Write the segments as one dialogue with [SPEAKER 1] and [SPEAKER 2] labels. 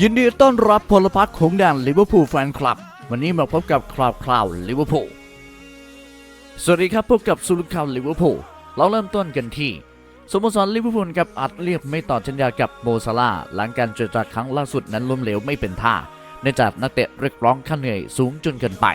[SPEAKER 1] ยินดีต้อนรับพลพรรคของแดนลิเวอร์พูลแฟนคลับ วันนี้มาพบกับคราวคราวลิเวอร์พูลสวัสดีครับพบกับสุลข่าวลิเวอร์พูลเราเริ่มต้นกันที่สโมสรลิเวอร์พูลกับอัดเรียบไม่ต่อสัญญากับโมซาลาห์หลังการเจรจาครั้งล่าสุดนั้นล้มเหลวไม่เป็นท่าเนื่องจากนักเตะเรียกร้องค่าเหนื่อยสูงจนเกินไป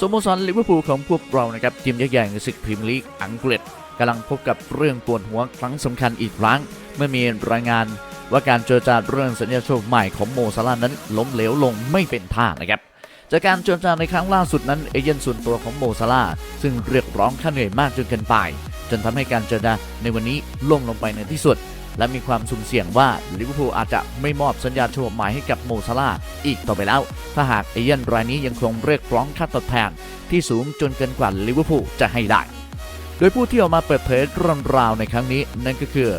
[SPEAKER 1] สโมสรลิเวอร์พูลของพวกเรานะครับทีมยักษ์ใหญ่ในศึกพรีเมียร์ลีกอังกฤษกำลังพบกับเรื่องปวดหัวครั้งสำคัญอีกครั้ง เมื่อมีรายงาน ว่าการเจรจาเรื่องสัญญาโชคใหม่ของโมซาลานั้นล้มเหลวลงไม่เป็นท่านะครับจากการเจรจาในครั้งล่าสุดนั้นเอเย่นส่วนตัวของโมซาลาซึ่งเรียกร้องค่าเหนื่อยมากจนเกินไป จนทำให้การเจรจาในวันนี้ล่มลงไปในที่สุด และมีความสุ่มเสี่ยงว่าลิเวอร์พูลอาจจะไม่มอบสัญญาฉบับใหม่ให้กับโมซาลาอีกต่อไปแล้ว ถ้าหากเอเย่นรายนี้ยังคงเรียกร้องค่าตอบแทนที่สูงจนเกินกว่าลิเวอร์พูลจะให้ได้ โดยผู้ที่ออกมาเปิดเผยเรื่องราวในครั้งนี้นั่นก็คือ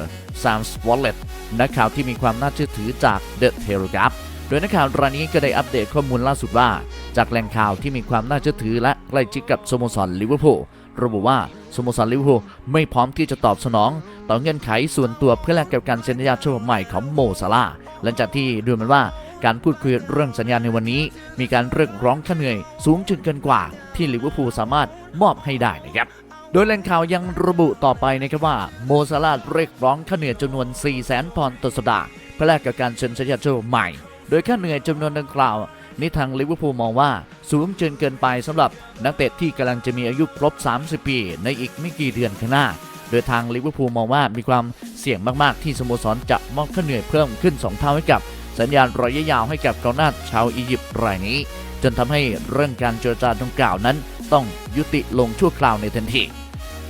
[SPEAKER 1] ซามสวอลเลตนักข่าวที่มีความน่าเชื่อถือจาก The Telegraph โดยนักข่าวรายนี้ก็ได้อัปเดตข้อมูลล่าสุดว่า จากแหล่งข่าวที่มีความน่าเชื่อถือและใกล้ชิดกับสโมสรลิเวอร์พูลระบุว่าสโมสรลิเวอร์พูลไม่พร้อมที่จะตอบสนอง ต่อเงื่อนไขส่วนตัวเพื่อแลกกับการเซ็นสัญญาฉบับใหม่ของโมซาลาห์หลังจากที่ดูเหมือนว่าการพูดคุยเรื่องสัญญาในวันนี้ มีการเรียกร้องค่าเหนื่อยสูงจนเกินกว่าที่ลิเวอร์พูลสามารถมอบให้ได้นะครับ โดยแหล่งข่าวยังระบุต่อไปนะครับว่าโมซาลาห์เรียกร้องค่าเหนื่อยจำนวน 4 0 0 0 0 0 ปอนด์ต่อสัปดาห์เพื่อแลกกับการเซ็นสัญญาฉบับใหม่ โดยค่าเหนื่อยจำนวนดังกล่าวนี้ทางลิเวอร์พูลมองว่าสูงจนเกินไปสำหรับนักเตะที่กำลังจะมีอายุครบ 30 ปี ในอีกไม่กี่เดือนข้างหน้า โดยทางลิเวอร์พูลมองว่ามีความเสี่ยงมากๆ ที่สโมสรจะมอบค่าเหนื่อยเพิ่มขึ้น 2 เท่าให้กับสัญญาณระยะยาวให้กับกองหน้าชาวอียิปต์รายนี้ จนทำให้เรื่องการเจรจาดังกล่าวนั้น ต้องยุติลงชั่วคราวในทันที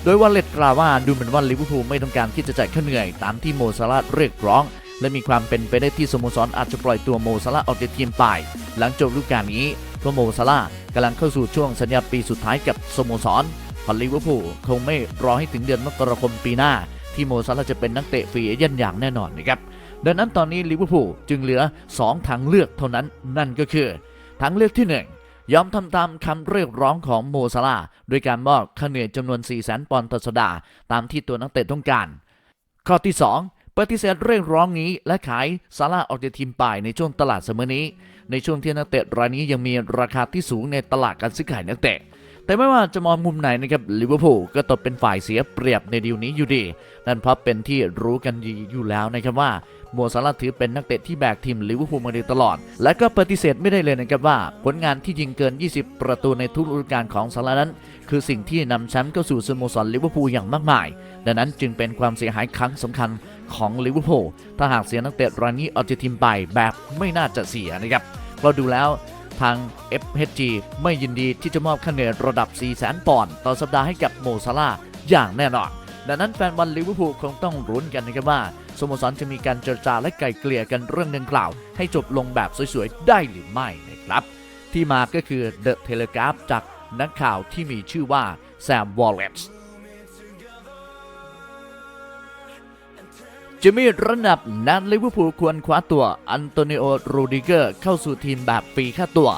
[SPEAKER 1] โดยวอลเล็ตกล่าวว่าดูเหมือนว่าลิเวอร์พูลไม่ต้องการที่จะจ่ายค่าเหนื่อยตามที่โมซาลาเรียกร้อง และมีความเป็นไปได้ที่สโมสรอาจจะปล่อยตัวโมซาลาออกจากทีมไป หลังจบฤดูกาลนี้เพราะโมซาลากำลังเข้าสู่ช่วงสัญญาปีสุดท้ายกับสโมสรพอลิเวอร์พูลคงไม่รอให้ถึงเดือนมกราคมปีหน้า ที่โมซาลาจะเป็นนักเตะฟรีเอเย่นอย่างแน่นอนนะครับดังนั้นตอนนี้ลิเวอร์พูลจึงเหลือ 2 ทางเลือกเท่านั้นนั่นก็คือ ทางเลือกที่ 1 ยอมทำตามคำเรียกร้องของโมซาลาห์โดยการมอบค่าเหนื่อยจำนวน 4 0 0 0 0ปอนด์ต่อสัปดาห์ตามที่ตัวนักเตะต้องการ ข้อที่ 2 ปฏิเสธเรียกร้องนี้และขายซาลาออกจากทีมไปในช่วงตลาดเสมอนี้ ในช่วงที่นักเตะรายนี้ยังมีราคาที่สูงในตลาดการซื้อขายนักเตะ แต่ไม่ว่าจะมองมุมไหนนะครับลิเวอร์พูลก็ตกเป็นฝ่ายเสียเปรียบในดีลนี้อยู่ดี นั่นเพราะเป็นที่รู้กันดีอยู่แล้วนะครับว่าโมซาลาถือเป็นนักเตะที่แบกทีมลิเวอร์พูลมาโดยตลอด และก็ปฏิเสธไม่ได้เลยนะครับว่า ผลงานที่ยิงเกิน 20 ประตูในทุกฤดูกาลของซาลานั้น คือสิ่งที่นำแชมป์เข้าสู่สโมสรลิเวอร์พูลอย่างมากมาย ดังนั้นจึงเป็นความเสียหายครั้งสำคัญของลิเวอร์พูลถ้าหากเสียนักเตะรายนี้ออกจากทีมไปแบบไม่น่าจะเสียนะครับเราดูแล้ว ทาง FHG ไม่ยินดีที่จะมอบค่าเหนื่อยระดับ 4 0 0 0 0 0ปอนด์ต่อสัปดาห์ให้กับโมซาลาอย่างแน่นอน ดังนั้นแฟนบอลลิเวอร์พูลคงต้องรุ้นกันนะครับว่าสโมสรจะมีการเจรจาและไกล่เกลี่ยกันเรื่องดังกล่าว ให้จบลงแบบสวยๆ ได้หรือไม่นะครับ ที่มาก็คือ The Telegraph จากนักข่าวที่มีชื่อว่าแซมวอลเลต จะมีระดับนัดลิเวอร์พูลควรคว้าตัวอันโตนิโอโรดิเกอร์เข้าสู่ทีมแบบฟรีค่าตัว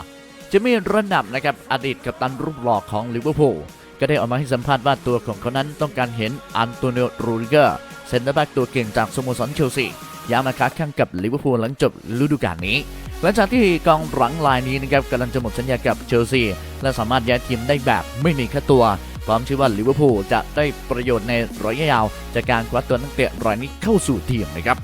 [SPEAKER 1] จะมีระดับนะครับอดีตกัปตันรูปหล่อของลิเวอร์พูลก็ได้ออกมาให้สัมภาษณ์ว่าตัวของเขานั้นต้องการเห็นอันโตนิโอโรดิเกอร์เซนเตอร์แบ็กตัวเก่งจากสโมสรเชลซีย้ำมาค้าแข่งกับลิเวอร์พูลหลังจบฤดูกาลนี้หลังจากที่กองหลังลายนี้นะครับกำลังจะหมดสัญญากับเชลซีและสามารถย้ายทีมได้แบบไม่มีค่าตัว พร้อมเชื่อว่าลิเวอร์พูลจะได้ประโยชน์ในระยะยาว จากการคว้าตัวนักเตะรายนี้เข้าสู่ทีมนะครับ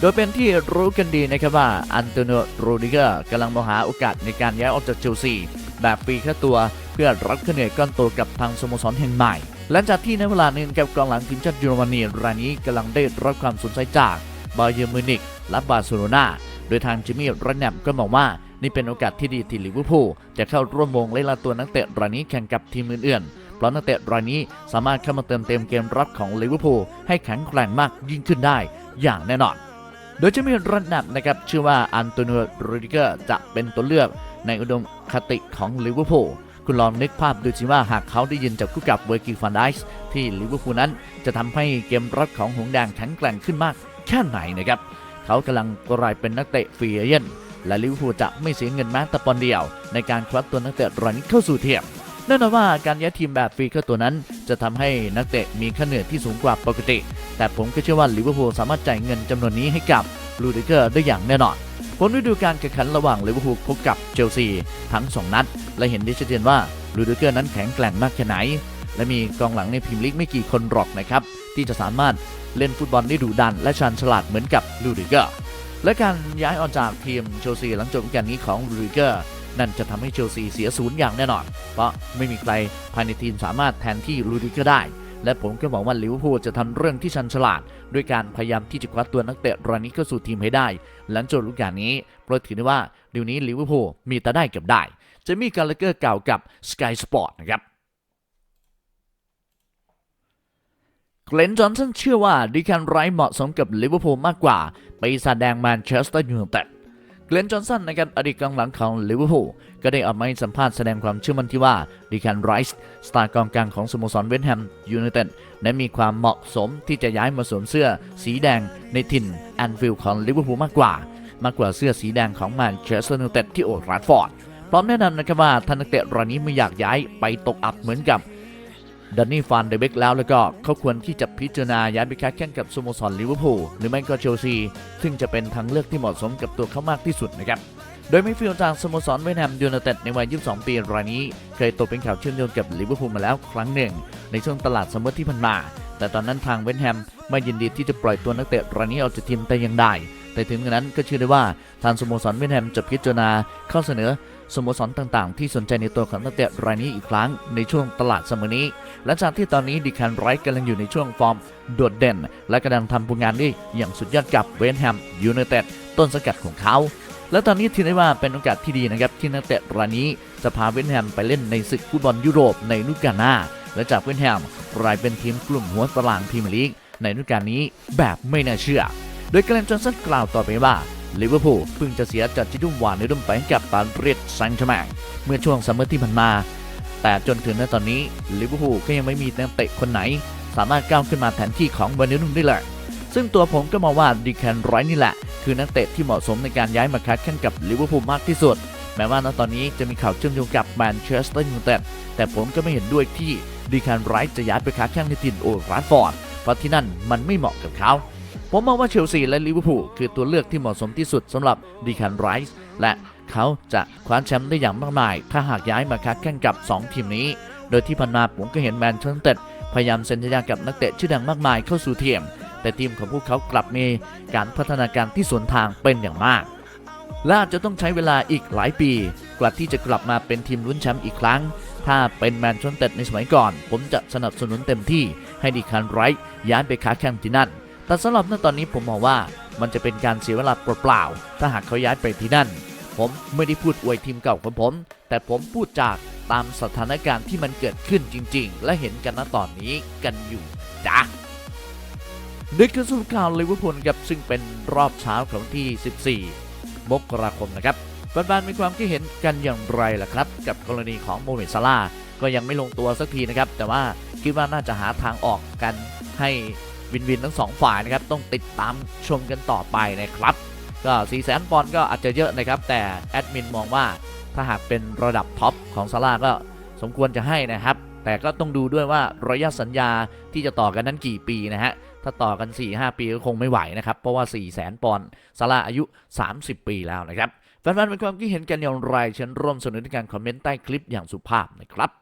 [SPEAKER 1] โดยเป็นที่รู้กันดีนะครับว่าอันโตนิโอโรดิเกอร์กำลังมองหาโอกาสในการย้ายออกจากเชลซีแบบฟรีค่าตัวเพื่อรับค่าเหนื่อยก้อนโตกับทางสโมสรแห่งใหม่ หลังจากที่ในเวลาหนึ่งกับกองหลังทีมชาติเยอรมนีรายนี้กำลังได้รับความสนใจจากบาเยิร์นมิวนิกและบาร์เซโลนาโดยทางจิมมี่รันแนมก็มองว่านี่เป็นโอกาสที่ดีที่ลิเวอร์พูลจะเข้าร่วมวงเล่นละตัวนักเตะรายนี้แข่งกับทีมอื่นๆ เพราะนักเตะรายนี้สามารถเข้ามาเติมเต็มเกมรับของลิเวอร์พูลให้แข็งแกร่งมากยิ่งขึ้นได้อย่างแน่นอน โดยจะมีระดับนะครับเชื่อว่าอันโตนิโอโรดิเกอร์จะเป็นตัวเลือกในอุดมคติของลิเวอร์พูลคุณลองนึกภาพดูสิว่าหากเขาได้ยินจากคู่กับเวอร์กิฟันไดส์ที่ลิเวอร์พูลนั้น จะทำให้เกมรับของหงส์แดงแข็งแกร่งขึ้นมากแค่ไหนนะครับ เขากำลังกลายเป็นนักเตะฟรีเอเย่นและลิเวอร์พูลจะไม่เสียเงินแม้แต่ปอนเดียว ในการควักตัวนักเตะรายนี้เข้าสู่ทีม แน่นอนว่าการย้ายทีมแบบฟรีเข้าตัวนั้น จะทำให้นักเตะมีค่าเหนื่อยที่สูงกว่าปกติ แต่ผมก็เชื่อว่าลิเวอร์พูลสามารถจ่ายเงินจำนวนนี้ให้กับลูดิเกอร์ได้อย่างแน่นอนผลฤดูกาลแข่งขันระหว่างลิเวอร์พูลพบกับเชลซีทั้ง 2 นัด และเห็นได้ชัดเจนว่าลูดิเกอร์นั้นแข็งแกร่งมากแค่ไหน และมีกองหลังในพรีเมียร์ลีกไม่กี่คนหรอกนะครับที่จะสามารถเล่นฟุตบอลได้ดุดัน และชาญฉลาดเหมือนกับลูดิเกอร์และการย้ายออกจากทีมเชลซีหลังจบกาลนี้ของลูดิเกอร์ นั่นจะทำให้เชลซีเสียศูนย์อย่างแน่นอน เพราะไม่มีใครภายในทีมสามารถแทนที่ลูดิเกอร์ได้ และผมก็หวังว่าลิเวอร์พูลจะทำเรื่องที่ชันฉลาด ด้วยการพยายามที่จะคว้าตัวนักเตะรายนี้เข้าสู่ทีมให้ได้ หลังจบฤดูกาลนี้เพราะถือได้ว่าเดี๋ยวนี้ลิเวอร์พูลมีแต่ได้กับได้จะมีการเลเกอร์เก่ากับ Sky Sport นะครับเกลนจอนสันเชื่อว่าดิคันไรท์เหมาะสมกับลิเวอร์พูลมากกว่า ไปีศาแดงแมนเชสเตอร์ยูไนเต็ด เกลนจอห์นสันนะครับอดีตกองหลังของลิเวอร์พูลก็ได้ออกมาให้สัมภาษณ์แสดงความเชื่อมั่นที่ว่าดิคันไรท์สตาร์กองกลางของสโมสรเวสต์แฮมยูไนเต็ดนั้นมีความเหมาะสมที่จะย้ายมาสวมเสื้อสีแดงในถิ่นแอนฟิลด์ของลิเวอร์พูลมากกว่า มากกว่าเสื้อสีแดงของแมนเชสเตอร์ยูไนเต็ดที่โอลด์แทราฟฟอร์ดพร้อมแนะนำนะครับว่าท่านนักเตะรายนี้ไม่อยากย้ายไปตกอับเหมือนกับ ดันนี่ฟันเดเบกแล้วแล้วก็เขาควรที่จะพิจารณาย้ายไปค้าแข่งกับสโมสรลิเวอร์พูลหรือไม่ก็เชลซี ซึ่งจะเป็นทางเลือกที่เหมาะสมกับตัวเขามากที่สุดนะครับโดยมิฟิลจากสโมสรเวสต์แฮมยูไนเต็ดในวัย 22 ปีรายนี้ เคยตกเป็นข่าวเชื่อมโยงกับลิเวอร์พูลมาแล้วครั้งหนึ่ง ในช่วงตลาดซัมมอร์ที่ผ่านมา แต่ตอนนั้นทางเวสต์แฮมไม่ยินดีที่จะปล่อยตัวนักเตะรายนี้ออกจากทีมแต่อย่างใดแต่ถึงกระนั้นก็เชื่อได้ว่าทางสโมสรเวสต์แฮมจะพิจารณาข้อเสนอ สโมสรต่างๆ ที่สนใจในตัวของนักเตะรายนี้อีกครั้งในช่วงตลาดซัมเมอร์นี้ หลังจากที่ตอนนี้ดิคันไรท์กำลังอยู่ในช่วงฟอร์มโดดเด่น และกำลังทำผลงานได้อย่างสุดยอดกับเวสต์แฮมยูไนเต็ดต้นสกัดของเขา และตอนนี้ถือได้ว่าเป็นโอกาสที่ดีนะครับที่นักเตะรายนี้จะพาเวสต์แฮมไปเล่นในศึกฟุตบอลยุโรปในฤดูกาลหน้าและจากเวสต์แฮมกลายเป็นทีมกลุ่มหัวตารางพรีเมียร์ลีกในฤดูกาลนี้แบบไม่น่าเชื่อ โดยเกรนจอห์นสันกล่าวต่อไปว่า ลิเวอร์พูลเพิ่งจะเสียจากจิดุมวานในรุ่มไปให้กับปารีสแซงต์แชร์แมงเมื่อช่วงซัมเมอร์ที่ผ่านมา แต่จนถึงณตอนนี้ลิเวอร์พูลก็ยังไม่มีนักเตะคนไหน สามารถก้าวขึ้นมาแทนที่ของวานินุ่มได้เลยซึ่งตัวผมก็มองว่าดีแคนไรท์นี่แหละ คือนักเตะที่เหมาะสมในการย้ายมาคัดแข่งกับลิเวอร์พูลมากที่สุด แม้ว่าณตอนนี้จะมีข่าวเชื่อมโยงกับแมนเชสเตอร์ยูไนเต็ดแต่ผมก็ไม่เห็นด้วยที่ดีแคนไรท์จะย้ายไปค้าแข่งในถิ่นโอลด์แทราฟฟอร์ดเพราะที่นั่นมันไม่เหมาะกับเขา ผมมองว่าเชลซีและลิเวอร์พูลคือตัวเลือกที่เหมาะสมที่สุดสำหรับดีแคนไรท์และเขาจะคว้าแชมป์ได้อย่างมากมาย ถ้าหากย้ายมาค้าแข่งกับ 2 ทีมนี้ โดยที่ผ่านมาผมก็เห็นแมนเชสเตอร์พยายามเซ็นสัญญากับนักเตะชื่อดังมากมายเข้าสู่ทีมแต่ทีมของพวกเขากลับมีการพัฒนาการที่สวนทางเป็นอย่างมากและอาจจะต้องใช้เวลาอีกหลายปี กว่าที่จะกลับมาเป็นทีมลุ้นแชมป์อีกครั้ง ถ้าเป็นแมนเชสเตอร์ในสมัยก่อน ผมจะสนับสนุนเต็มที่ให้ดีคันไรท์ย้ายไปค้าแข่งที่นั่น แต่สำหรับณตอนนี้ผมมองว่ามันจะเป็นการเสียเวลาเปล่าๆ ถ้าหากเขาย้ายไปที่นั่น ผมไม่ได้พูดอวยทีมเก่าของผม แต่ผมพูดจากตามสถานการณ์ที่มันเกิดขึ้นจริง ๆ และเห็นกันณตอนนี้กันอยู่จ้ะด้วยคือสุดข่าวลิเวอร์พูลครับซึ่งเป็นรอบเช้าของที่ 14 มกราคมนะครับแฟนๆมีความคิดเห็นกันอย่างไรล่ะครับ กับกรณีของโมเมดซาลาก็ยังไม่ลงตัวสักทีนะครับ แต่ว่าคิดว่าน่าจะหาทางออกกันให้ วินวินทั้งสองฝ่ายนะครับต้องติดตามชมกันต่อไปนะครับก็4 0 0 0 0 0ปอนด์ก็อาจจะเยอะนะครับ แต่แอดมินมองว่าถ้าหากเป็นระดับท็อปของซาร่าก็สมควรจะให้นะครับ แต่ก็ต้องดูด้วยว่าระยะสัญญาที่จะต่อกันนั้นกี่ปีนะฮะถ้าต่อกัน 4-5 ปีก็คงไม่ไหวนะครับ เพราะว่า 4 0 0 0 0 0ปอนด์ซาร่าอายุ 30 ปีแล้วนะครับแฟนๆเป็นความคิดเห็นกันอย่างไรเชิญร่วมสนุนในการคอมเมนต์ใต้คลิปอย่างสุภาพนะครับ